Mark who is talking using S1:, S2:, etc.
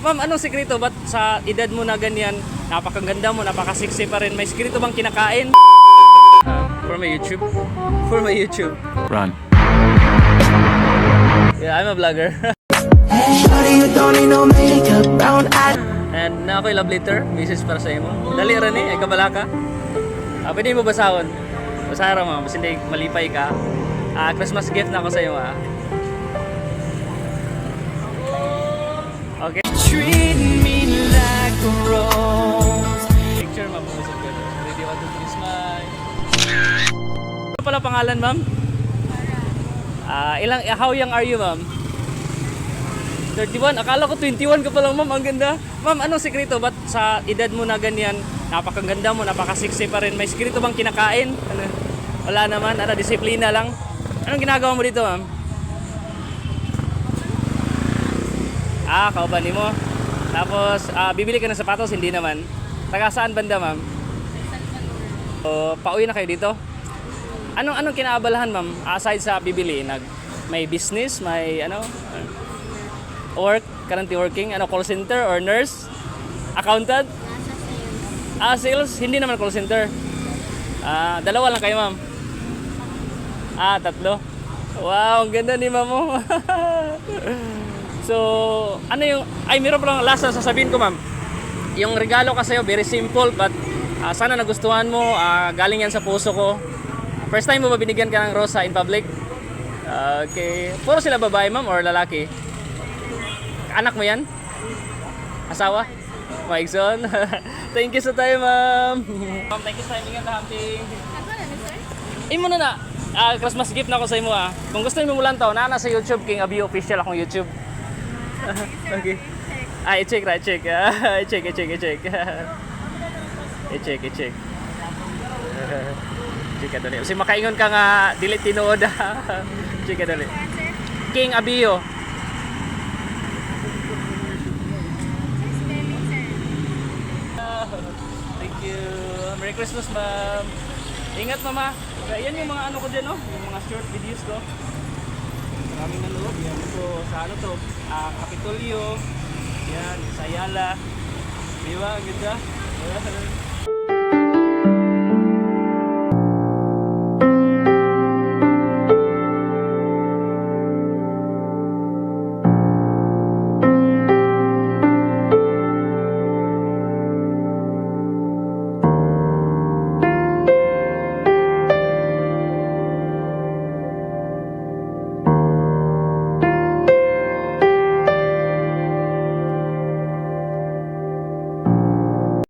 S1: Ma'am, anong sekreto? Ba't sa edad mo na ganyan, napakaganda mo, napakasexy pa rin, may sekreto bang kinakain? Uh, for my YouTube. For my YouTube.
S2: Run.
S1: Yeah, I'm a vlogger. And na ako'y love letter, message para sa imo. Dali ra ni, ay kabala ka. Ah, pwede mo basahon. Basahan ra mo, mas hindi malipay ka. Ah, Christmas gift na ako sa iyo ah. Kiss my... Ano pala pangalan ma'am? Ah, ilang, how young are you ma'am? 31? Akala ko 21 ka pa lang ma'am, ang ganda. Ma'am, anong sekreto? Ba't sa edad mo na ganyan, napakaganda mo, napakasexy pa rin, may sekreto bang kinakain? Ano? Wala naman, ano, disiplina lang. Anong ginagawa mo dito ma'am? Ah, kauban mo. Tapos, ah, bibili ka ng sapatos, hindi naman. Taga saan banda, ma'am? O, pauwi na kayo dito? Anong anong kinaabalahan, ma'am? Aside sa bibili, nag may business, may ano, work, currently working, ano, call center or nurse, accountant? Ah, sales, hindi naman call center. Ah, dalawa lang kayo, ma'am. Ah, tatlo. Wow, ang ganda ni ma'am mo. so, ano yung ay meron pa lang last na sasabihin ko, ma'am. Yung regalo ka sa'yo, very simple but ah, sana nagustuhan mo. ah, galing yan sa puso ko. First time mo ba binigyan ka ng rosa in public? Ah, okay. Puro sila babae, ma'am, or lalaki? Anak mo yan? Asawa? Mike son? thank you sa time, ma'am. Ma'am, thank you sa time. Ingat na hunting. Imo na na. Ah, Christmas gift na ako sa imo ah. Kung gusto niyo mulan to, na sa YouTube King Abi official akong YouTube. okay. Ah, i-check ra, i-check. Ah, i-check, i-check, i-check. I-check, i-check. Check ka dali. Kasi makaingon ka nga dili tinuod. ah. check ka dali. King Abio. Thank you. Merry Christmas, ma'am. Ingat, mama. Yan yung mga ano ko dyan, no? Yung mga short videos ko. Maraming nanood. Yan ito sa ano to? Ah, Kapitolyo. Yan, sa Ayala. Di ba? Ang ganda.